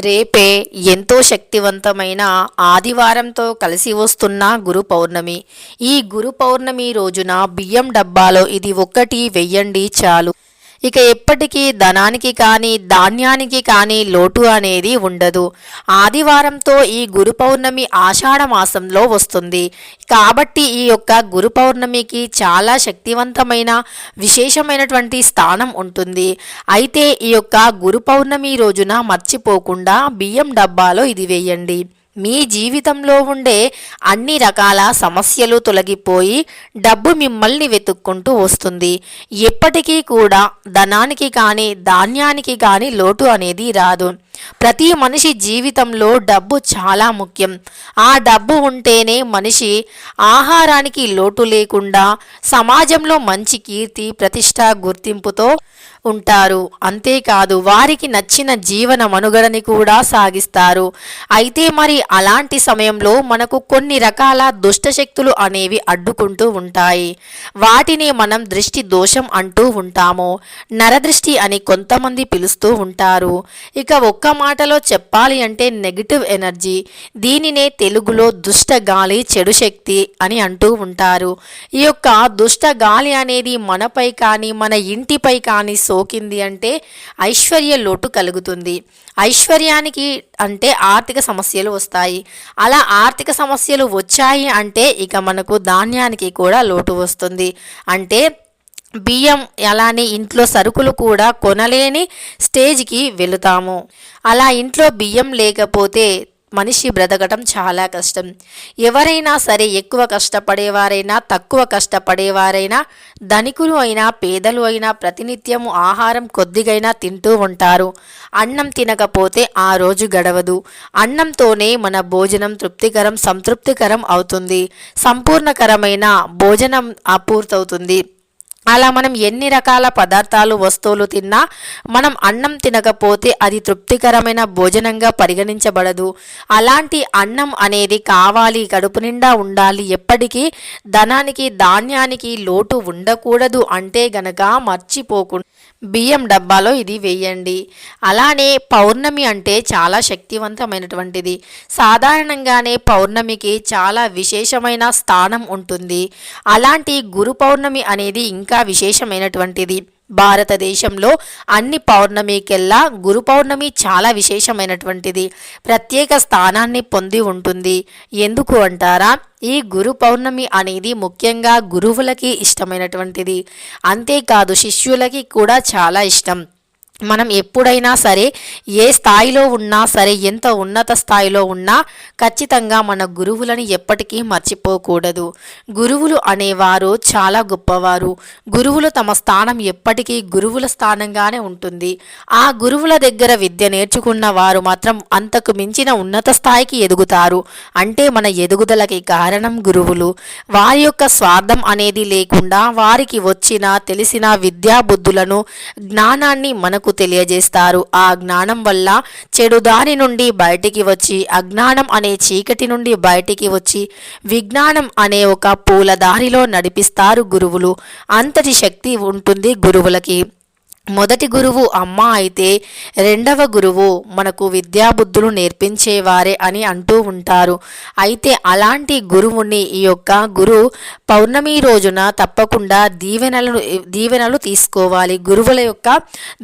రేపే ఎంతో శక్తివంతమైన ఆదివారంతో కలిసి వస్తున్న గురు పౌర్ణమి. ఈ గురు పౌర్ణమి రోజున బియ్యం డబ్బాలో ఇది ఒక్కటి వెయ్యండి చాలు. ఇక ఎప్పటికీ ధనానికి కానీ ధాన్యానికి కానీ లోటు అనేది ఉండదు. ఆదివారంతో ఈ గురు పౌర్ణమి ఆషాఢ మాసంలో వస్తుంది. కాబట్టి ఈ యొక్క గురు పౌర్ణమికి చాలా శక్తివంతమైన విశేషమైనటువంటి స్థానం ఉంటుంది. అయితే ఈ యొక్క గురు పౌర్ణమి రోజున మర్చిపోకుండా బియ్యం డబ్బాలో ఇది వేయండి. మీ జీవితంలో ఉండే అన్ని రకాల సమస్యలు తొలగిపోయి డబ్బు మిమ్మల్ని వెతుక్కుంటూ వస్తుంది. ఎప్పటికీ కూడా ధనానికి కానీ ధాన్యానికి కానీ లోటు అనేది రాదు. ప్రతి మనిషి జీవితంలో డబ్బు చాలా ముఖ్యం. ఆ డబ్బు ఉంటేనే మనిషి ఆహారానికి లోటు లేకుండా సమాజంలో మంచి కీర్తి ప్రతిష్ట గుర్తింపుతో ఉంటారు. అంతేకాదు వారికి నచ్చిన జీవన మనుగడని కూడా సాగిస్తారు. అయితే మరి అలాంటి సమయంలో మనకు కొన్ని రకాల దుష్టశక్తులు అనేవి అడ్డుకుంటూ ఉంటాయి. వాటిని మనం దృష్టి దోషం అంటూ ఉంటాము. నరదృష్టి అని కొంతమంది పిలుస్తూ ఉంటారు. ఇక ఒక్క మాటలో చెప్పాలి అంటే నెగిటివ్ ఎనర్జీ దీనినే తెలుగులో దుష్ట గాలి చెడు శక్తి అని అంటూ ఉంటారు. ఈ యొక్క దుష్ట గాలి అనేది మనపై కానీ మన ఇంటిపై కానీ సోకింది అంటే ఐశ్వర్య లోటు కలుగుతుంది. ఐశ్వర్యానికి అంటే ఆర్థిక సమస్యలు వస్తాయి. అలా ఆర్థిక సమస్యలు వచ్చాయి అంటే ఇక మనకు ధాన్యానికి కూడా లోటు వస్తుంది. అంటే బియ్యం అలానే ఇంట్లో సరుకులు కూడా కొనలేని స్టేజ్కి వెళుతాము. అలా ఇంట్లో బియ్యం లేకపోతే మనిషి బ్రతకటం చాలా కష్టం. ఎవరైనా సరే ఎక్కువ కష్టపడేవారైనా తక్కువ కష్టపడేవారైనా ధనికులు అయినా పేదలు అయినా ప్రతినిత్యము ఆహారం కొద్దిగైనా తింటూ ఉంటారు. అన్నం తినకపోతే ఆ రోజు గడవదు. అన్నంతోనే మన భోజనం తృప్తికరం సంతృప్తికరం అవుతుంది. సంపూర్ణకరమైన భోజనం అపూర్తవుతుంది. అలా మనం ఎన్ని రకాల పదార్థాలు వస్తువులు తిన్నా మనం అన్నం తినకపోతే అది తృప్తికరమైన భోజనంగా పరిగణించబడదు. అలాంటి అన్నం అనేది కావాలి కడుపు నిండా ఉండాలి. ఎప్పటికీ ధనానికి ధాన్యానికి లోటు ఉండకూడదు అంటే గనక మర్చిపోకుండా బియ్యం డబ్బాలో ఇది వేయండి. అలానే పౌర్ణమి అంటే చాలా శక్తివంతమైనటువంటిది. సాధారణంగానే పౌర్ణమికి చాలా విశేషమైన స్థానం ఉంటుంది. అలాంటి గురు పౌర్ణమి అనేది ఇంకా విశేషమైనటువంటిది. భారతదేశంలో అన్ని పౌర్ణమికెల్లా గురు పౌర్ణమి చాలా విశేషమైనటువంటిది. ప్రత్యేక స్థానాన్ని పొంది ఉంటుంది. ఎందుకు అంటారా? ఈ గురు పౌర్ణమి అనేది ముఖ్యంగా గురువులకి ఇష్టమైనటువంటిది. అంతేకాదు శిష్యులకి కూడా చాలా ఇష్టం. మనం ఎప్పుడైనా సరే ఏ స్థాయిలో ఉన్నా సరే ఎంత ఉన్నత స్థాయిలో ఉన్నా ఖచ్చితంగా మన గురువులని ఎప్పటికీ మర్చిపోకూడదు. గురువులు అనేవారు చాలా గొప్పవారు. గురువులు తమ స్థానం ఎప్పటికీ గురువుల స్థానంగానే ఉంటుంది. ఆ గురువుల దగ్గర విద్య నేర్చుకున్న వారు మాత్రం అంతకు మించిన ఉన్నత స్థాయికి ఎదుగుతారు. అంటే మన ఎదుగుదలకి కారణం గురువులు. వారి యొక్క స్వార్థం అనేది లేకుండా వారికి వచ్చిన తెలిసిన విద్యాబుద్ధులను జ్ఞానాన్ని మనకు తెలియజేస్తారు. ఆ జ్ఞానం వల్ల చెడు దారి నుండి బయటికి వచ్చి అజ్ఞానం అనే చీకటి నుండి బయటికి వచ్చి విజ్ఞానం అనే ఒక పూల దారిలో నడిపిస్తారు గురువులు. అంతటి శక్తి ఉంటుంది గురువులకి. మొదటి గురువు అమ్మ అయితే రెండవ గురువు మనకు విద్యాబుద్ధులు నేర్పించేవారే అని అంటూ ఉంటారు. అయితే అలాంటి గురువుని ఈ యొక్క గురు పౌర్ణమి రోజున తప్పకుండా దీవెనలను దీవెనలు తీసుకోవాలి. గురువుల యొక్క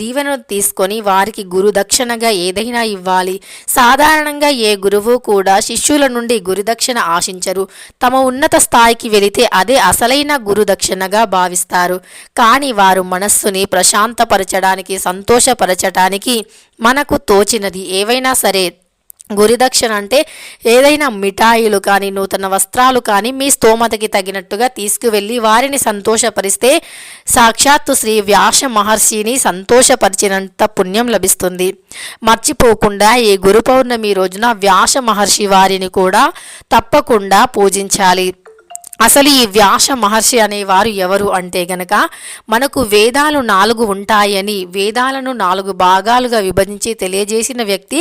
దీవెనలు తీసుకొని వారికి గురు దక్షిణగా ఏదైనా ఇవ్వాలి. సాధారణంగా ఏ గురువు కూడా శిష్యుల నుండి గురుదక్షిణ ఆశించరు. తమ ఉన్నత స్థాయికి వెళితే అదే అసలైన గురుదక్షిణగా భావిస్తారు. కానీ వారు మనస్సుని ప్రశాంత పరచడానికి సంతోషపరచడానికి మనకు తోచినది. ఏవైనా సరే గురిదక్షిణ అంటే ఏదైనా మిఠాయిలు కానీ నూతన వస్త్రాలు కానీ మీ స్తోమతకి తగినట్టుగా తీసుకువెళ్ళి వారిని సంతోషపరిస్తే సాక్షాత్తు శ్రీ వ్యాస మహర్షిని సంతోషపరిచినంత పుణ్యం లభిస్తుంది. మర్చిపోకుండా ఈ గురు పౌర్ణమి రోజున వ్యాస మహర్షి వారిని కూడా తప్పకుండా పూజించాలి. అసలు ఈ వ్యాస మహర్షి అనేవారు ఎవరు అంటే గనక మనకు వేదాలు నాలుగు ఉంటాయని వేదాలను నాలుగు భాగాలుగా విభజించి తెలియజేసిన వ్యక్తి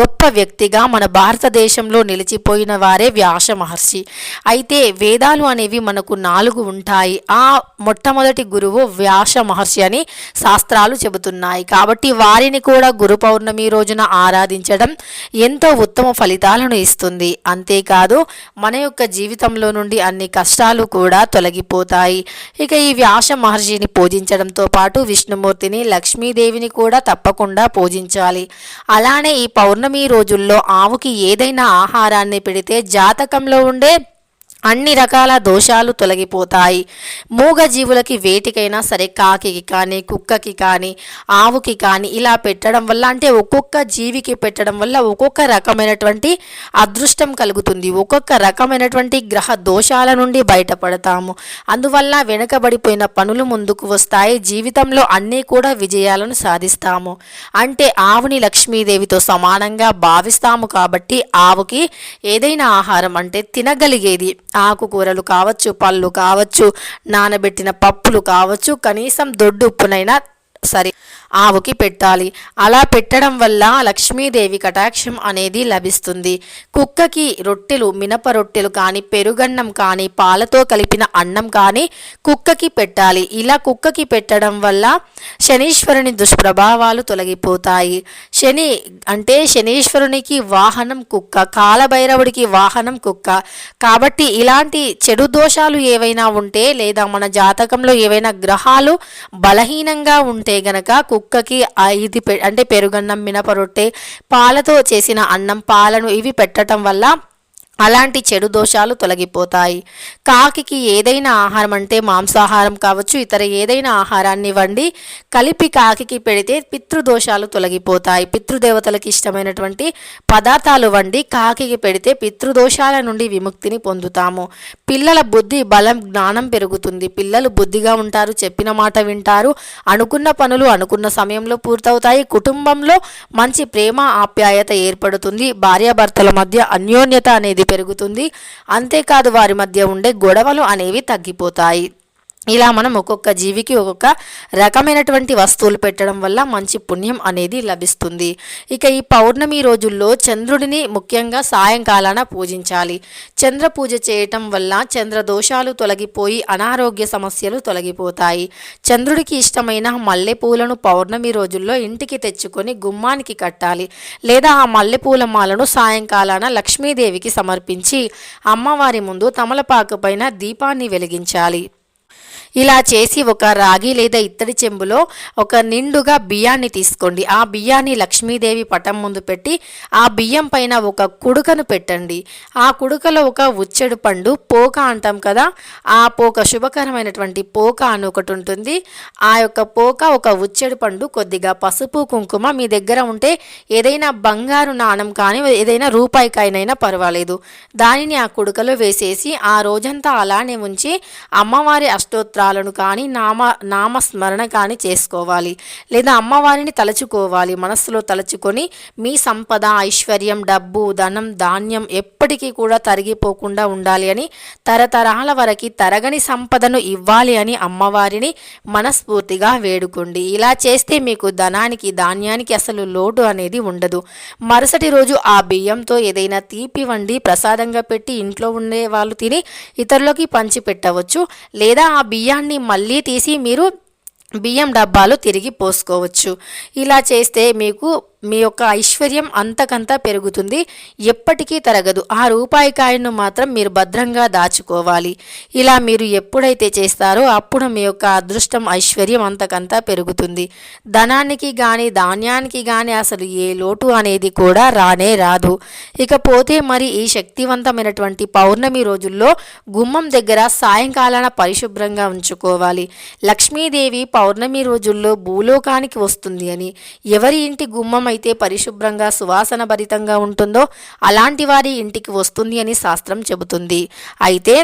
గొప్ప వ్యక్తిగా మన భారతదేశంలో నిలిచిపోయిన వారే వ్యాస మహర్షి. అయితే వేదాలు అనేవి మనకు నాలుగు ఉంటాయి. ఆ మొట్టమొదటి గురువు వ్యాస మహర్షి అని శాస్త్రాలు చెబుతున్నాయి. కాబట్టి వారిని కూడా గురు పౌర్ణమి రోజున ఆరాధించడం ఎంతో ఉత్తమ ఫలితాలను ఇస్తుంది. అంతేకాదు మన యొక్క జీవితంలో నుండి అన్ని కష్టాలు కూడా తొలగిపోతాయి. ఇక ఈ వ్యాస మహర్షిని పూజించడంతో పాటు విష్ణుమూర్తిని లక్ష్మీదేవిని కూడా తప్పకుండా పూజించాలి. అలానే ఈ పౌర్ణమి రోజుల్లో ఆవుకి ఏదైనా ఆహారాన్ని పెడితే జాతకంలో ఉండే అన్ని రకాల దోషాలు తొలగిపోతాయి. మూగ జీవులకి వేటికైనా సరే కాకికి కానీ కుక్కకి కానీ ఆవుకి కానీ ఇలా పెట్టడం వల్ల అంటే ఒక్కొక్క జీవికి పెట్టడం వల్ల ఒక్కొక్క రకమైనటువంటి అదృష్టం కలుగుతుంది. ఒక్కొక్క రకమైనటువంటి గ్రహ దోషాల నుండి బయటపడతాము. అందువల్ల వెనుకబడిపోయిన పనులు ముందుకు వస్తాయి. జీవితంలో అన్నీ కూడా విజయాలను సాధిస్తాము. అంటే ఆవుని లక్ష్మీదేవితో సమానంగా భావిస్తాము కాబట్టి ఆవుకి ఏదైనా ఆహారం అంటే తినగలిగేది ఆకుకూరలు కావచ్చు పళ్ళు కావచ్చు నానబెట్టిన పప్పులు కావచ్చు కనీసం దొడ్డు ఉప్పునైనా సరే ఆవుకి పెట్టాలి. అలా పెట్టడం వల్ల లక్ష్మీదేవి కటాక్షం అనేది లభిస్తుంది. కుక్కకి రొట్టెలు మినప రొట్టెలు కానీ పెరుగన్నం కానీ పాలతో కలిపిన అన్నం కానీ కుక్కకి పెట్టాలి. ఇలా కుక్కకి పెట్టడం వల్ల శనీశ్వరుని దుష్ప్రభావాలు తొలగిపోతాయి. శని అంటే శనీశ్వరునికి వాహనం కుక్క కాలభైరవుడికి వాహనం కుక్క. కాబట్టి ఇలాంటి చెడు దోషాలు ఏవైనా ఉంటే లేదా మన జాతకంలో ఏవైనా గ్రహాలు బలహీనంగా ఉంటే గనక కుక్కకి ఇది అంటే పెరుగన్నం మినప రొట్టె పాలతో చేసిన అన్నం పాలను ఇవి పెట్టడం వల్ల అలాంటి చెడు దోషాలు తొలగిపోతాయి. కాకి ఏదైనా ఆహారం అంటే మాంసాహారం కావచ్చు ఇతర ఏదైనా ఆహారాన్ని వండి కలిపి కాకికి పెడితే పితృదోషాలు తొలగిపోతాయి. పితృదేవతలకు ఇష్టమైనటువంటి పదార్థాలు వండి కాకి పెడితే పితృదోషాల నుండి విముక్తిని పొందుతాము. పిల్లల బుద్ధి బలం జ్ఞానం పెరుగుతుంది. పిల్లలు బుద్ధిగా ఉంటారు చెప్పిన మాట వింటారు అనుకున్న పనులు అనుకున్న సమయంలో పూర్తవుతాయి. కుటుంబంలో మంచి ప్రేమ ఆప్యాయత ఏర్పడుతుంది. భార్యాభర్తల మధ్య అన్యోన్యత అనేది పెరుగుతుంది. అంతేకాదు వారి మధ్య ఉండే గొడవలు అనేవి తగ్గిపోతాయి. ఇలా మనం ఒక్కొక్క జీవికి ఒక్కొక్క రకమైనటువంటి వస్తువులు పెట్టడం వల్ల మంచి పుణ్యం అనేది లభిస్తుంది. ఇక ఈ పౌర్ణమి రోజుల్లో చంద్రుడిని ముఖ్యంగా సాయంకాలాన పూజించాలి. చంద్ర పూజ చేయటం వల్ల చంద్ర దోషాలు తొలగిపోయి అనారోగ్య సమస్యలు తొలగిపోతాయి. చంద్రుడికి ఇష్టమైన మల్లెపూలను పౌర్ణమి రోజుల్లో ఇంటికి తెచ్చుకొని గుమ్మానికి కట్టాలి. లేదా ఆ మల్లెపూల మాలను సాయంకాలాన లక్ష్మీదేవికి సమర్పించి అమ్మవారి ముందు తమలపాకు పైన దీపాన్ని వెలిగించాలి. ఇలా చేసి ఒక రాగి లేదా ఇత్తడి చెంబులో ఒక నిండుగా బియ్యాన్ని తీసుకోండి. ఆ బియ్యాన్ని లక్ష్మీదేవి పటం ముందు పెట్టి ఆ బియ్యం పైన ఒక కుడుకను పెట్టండి. ఆ కుడుకలో ఒక ఉచ్చెడు పండు పోక అంటాం కదా ఆ పోక శుభకరమైనటువంటి పోక అని ఒకటి ఉంటుంది. ఆ యొక్క పోక ఒక ఉచ్చెడు పండు కొద్దిగా పసుపు కుంకుమ మీ దగ్గర ఉంటే ఏదైనా బంగారు నాణం కానీ ఏదైనా రూపాయి కాయనైనా పర్వాలేదు. దానిని ఆ కుడుకలో వేసేసి ఆ రోజంతా అలానే ఉంచి అమ్మవారి అష్టోత్తరాలను కానీ నామ నామస్మరణ కానీ చేసుకోవాలి. లేదా అమ్మవారిని తలుచుకోవాలి. మనస్సులో తలుచుకొని మీ సంపద ఐశ్వర్యం డబ్బు ధనం ధాన్యం ఎప్పటికీ కూడా తరిగిపోకుండా ఉండాలి అని తరతరాల వరకు తరగని సంపదను ఇవ్వాలి అని అమ్మవారిని మనస్ఫూర్తిగా వేడుకోండి. ఇలా చేస్తే మీకు ధనానికి ధాన్యానికి అసలు లోటు అనేది ఉండదు. మరుసటి రోజు ఆ బియ్యంతో ఏదైనా తీపి వండి ప్రసాదంగా పెట్టి ఇంట్లో ఉండే వాళ్ళు తిని ఇతరులకి పంచి పెట్టవచ్చు లేదా ఆ బియ్యం బియ్యాన్ని మళ్ళీ తీసి మీరు బియ్యం డబ్బాలు తిరిగి పోసుకోవచ్చు. ఇలా చేస్తే మీకు మీ యొక్క ఐశ్వర్యం అంతకంతా పెరుగుతుంది. ఎప్పటికీ తరగదు. ఆ రూపాయి కాయను మాత్రం మీరు భద్రంగా దాచుకోవాలి. ఇలా మీరు ఎప్పుడైతే చేస్తారో అప్పుడు మీ యొక్క అదృష్టం ఐశ్వర్యం అంతకంతా పెరుగుతుంది. ధనానికి కానీ ధాన్యానికి కానీ అసలు ఏ లోటు అనేది కూడా రానే రాదు. ఇకపోతే మరి ఈ శక్తివంతమైనటువంటి పౌర్ణమి రోజుల్లో గుమ్మం దగ్గర సాయంకాలాన పరిశుభ్రంగా ఉంచుకోవాలి. లక్ష్మీదేవి పౌర్ణమి రోజుల్లో భూలోకానికి వస్తుంది అని. ఎవరి ఇంటి గుమ్మం అయితే పరిశుభ్రంగా సువాసన భరితంగా ఉంటుందో అలాంటి వారి ఇంటికి వస్తుంది అని శాస్త్రం చెబుతుంది. అయితే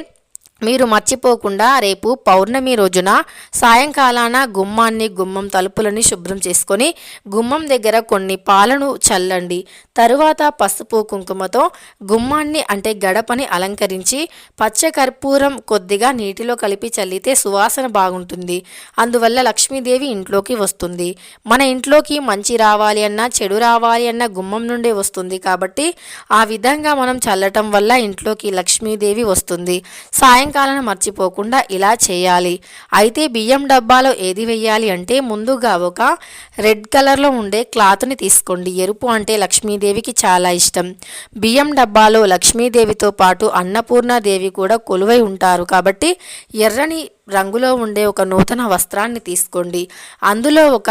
మీరు మర్చిపోకుండా రేపు పౌర్ణమి రోజున సాయంకాలాన గుమ్మాన్ని గుమ్మం తలుపులని శుభ్రం చేసుకొని గుమ్మం దగ్గర కొన్ని పాలను చల్లండి. తరువాత పసుపు కుంకుమతో గుమ్మాన్ని అంటే గడపని అలంకరించి పచ్చ కర్పూరం కొద్దిగా నీటిలో కలిపి చల్లితే సువాసన బాగుంటుంది. అందువల్ల లక్ష్మీదేవి ఇంట్లోకి వస్తుంది. మన ఇంట్లోకి మంచి రావాలి అన్నా చెడు రావాలి అన్న గుమ్మం నుండే వస్తుంది కాబట్టి ఆ విధంగా మనం చల్లటం వల్ల ఇంట్లోకి లక్ష్మీదేవి వస్తుంది. సాయం సాయంకాలం మర్చిపోకుండా ఇలా చేయాలి. అయితే బియ్యం డబ్బాలో ఏది వేయాలి అంటే ముందుగా ఒక రెడ్ కలర్లో ఉండే క్లాత్ని తీసుకోండి. ఎరుపు అంటే లక్ష్మీదేవికి చాలా ఇష్టం. బియ్యం డబ్బాలో లక్ష్మీదేవితో పాటు అన్నపూర్ణాదేవి కూడా కొలువై ఉంటారు. కాబట్టి ఎర్రని రంగులో ఉండే ఒక నూతన వస్త్రాన్ని తీసుకోండి. అందులో ఒక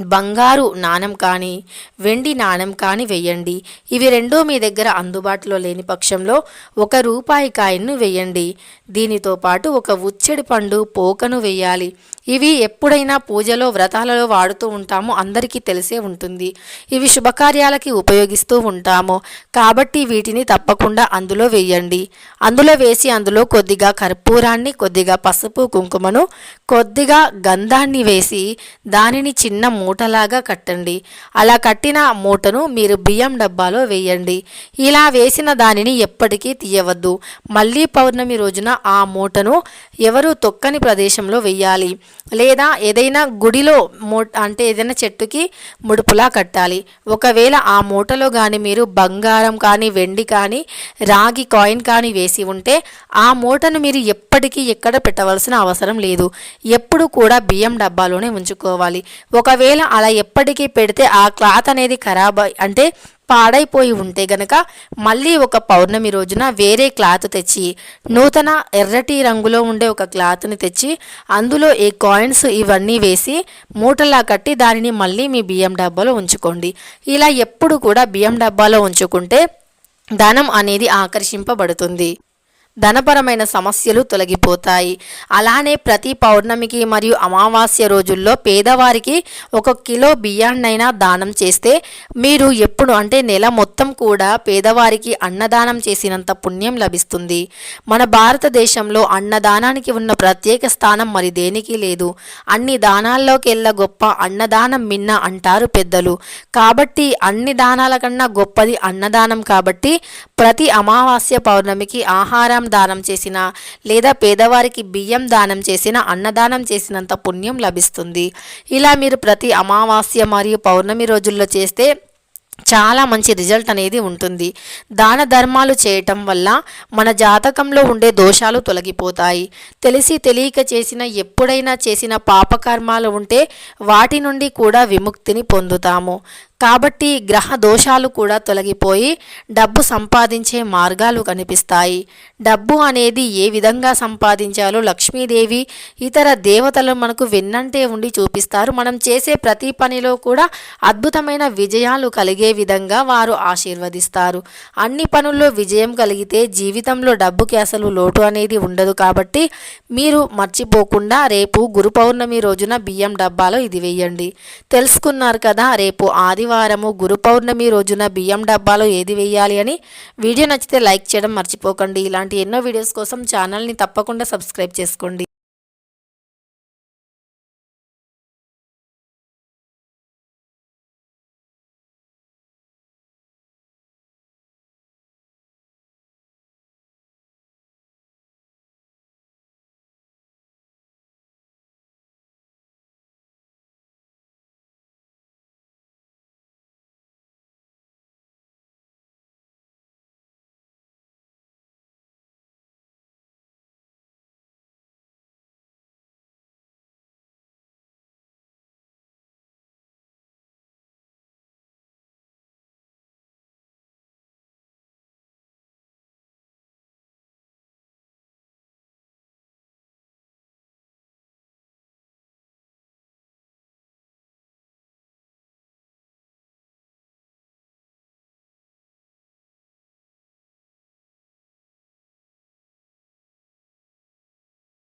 బంగారు నాణం కానీ వెండి నాణం కానీ వెయ్యండి. ఇవి రెండూ మీ దగ్గర అందుబాటులో లేని పక్షంలో ఒక రూపాయి కాయన్ను వెయ్యండి. దీనితో పాటు ఒక ఉచ్చడి పండు పోకను వెయ్యాలి. ఇవి ఎప్పుడైనా పూజలో వ్రతాలలో వాడుతూ ఉంటాము అందరికీ తెలిసే ఉంటుంది. ఇవి శుభకార్యాలకి ఉపయోగిస్తూ ఉంటాము. కాబట్టి వీటిని తప్పకుండా అందులో వేయండి. అందులో వేసి అందులో కొద్దిగా కర్పూరాన్ని కొద్దిగా పసుపు కుంకుమను కొద్దిగా గంధాన్ని వేసి దానిని చిన్న మూటలాగా కట్టండి. అలా కట్టిన మూటను మీరు బియ్యం డబ్బాలో వేయండి. ఇలా వేసిన దానిని ఎప్పటికీ తీయవద్దు. మళ్ళీ పౌర్ణమి రోజున ఆ మూటను ఎవరు తొక్కని ప్రదేశంలో వెయ్యాలి లేదా ఏదైనా గుడిలో మూ అంటే ఏదైనా చెట్టుకి ముడుపులా కట్టాలి. ఒకవేళ ఆ మూటలో కానీ మీరు బంగారం కానీ వెండి కానీ రాగి కాయిన్ కానీ వేసి ఉంటే ఆ మూటను మీరు ఎప్పటికీ ఎక్కడ పెట్టవలసిన అవసరం లేదు. ఎప్పుడు కూడా బియ్యం డబ్బాలోనే ఉంచుకోవాలి. ఒకవేళ అలా ఎప్పటికీ పెడితే ఆ క్లాత్ అనేది ఖరాబ్ అంటే పాడైపోయి ఉంటే గనక మళ్ళీ ఒక పౌర్ణమి రోజున వేరే క్లాత్ తెచ్చి నూతన ఎర్రటి రంగులో ఉండే ఒక క్లాత్ని తెచ్చి అందులో ఈ కాయిన్స్ ఇవన్నీ వేసి మూటలా కట్టి దానిని మళ్ళీ మీ బియ్యం డబ్బాలో ఉంచుకోండి. ఇలా ఎప్పుడు కూడా బియ్యం డబ్బాలో ఉంచుకుంటే ధనం అనేది ఆకర్షింపబడుతుంది. ధనపరమైన సమస్యలు తొలగిపోతాయి. అలానే ప్రతి పౌర్ణమికి మరియు అమావాస్య రోజుల్లో పేదవారికి ఒక కిలో బియ్యాన్నైనా దానం చేస్తే మీరు ఎప్పుడు అంటే నెల మొత్తం కూడా పేదవారికి అన్నదానం చేసినంత పుణ్యం లభిస్తుంది. మన భారతదేశంలో అన్నదానానికి ఉన్న ప్రత్యేక స్థానం మరి దేనికి లేదు. అన్ని దానాల్లోకెల్లా గొప్ప అన్నదానం మిన్న అంటారు పెద్దలు. కాబట్టి అన్ని దానాల కన్నా గొప్పది అన్నదానం కాబట్టి ప్రతి అమావాస్య పౌర్ణమికి ఆహారం దానం చేసిన లేదా పేదవారికి బియ్యం దానం చేసిన అన్నదానం చేసినంత పుణ్యం లభిస్తుంది. ఇలా మీరు ప్రతి అమావాస్య మరియు పౌర్ణమి రోజుల్లో చేస్తే చాలా మంచి రిజల్ట్ అనేది ఉంటుంది. దాన ధర్మాలు చేయటం వల్ల మన జాతకంలో ఉండే దోషాలు తొలగిపోతాయి. తెలిసి తెలియక చేసిన ఎప్పుడైనా చేసిన పాపకర్మాలు ఉంటే వాటి నుండి కూడా విముక్తిని పొందుతాము. కాబట్టి గ్రహ దోషాలు కూడా తొలగిపోయి డబ్బు సంపాదించే మార్గాలు కనిపిస్తాయి. డబ్బు అనేది ఏ విధంగా సంపాదించాలో లక్ష్మీదేవి ఇతర దేవతలు మనకు వెన్నంటే ఉండి చూపిస్తారు. మనం చేసే ప్రతి పనిలో కూడా అద్భుతమైన విజయాలు కలిగే విధంగా వారు ఆశీర్వదిస్తారు. అన్ని పనుల్లో విజయం కలిగితే జీవితంలో డబ్బుకి అసలు లోటు అనేది ఉండదు కాబట్టి మీరు మర్చిపోకుండా రేపు గురు పౌర్ణమి రోజున బియ్యం డబ్బాలో ఇది వేయండి. తెలుసుకున్నారు కదా రేపు ఆది ఆదివారము గురు పౌర్ణమి రోజున బియ్యం డబ్బాలో ఏది వేయాలి అని వీడియో నచ్చితే లైక్ చేయడం మర్చిపోకండి. ఇలాంటి ఎన్నో వీడియోస్ కోసం ఛానల్ని తప్పకుండా సబ్స్క్రైబ్ చేసుకోండి.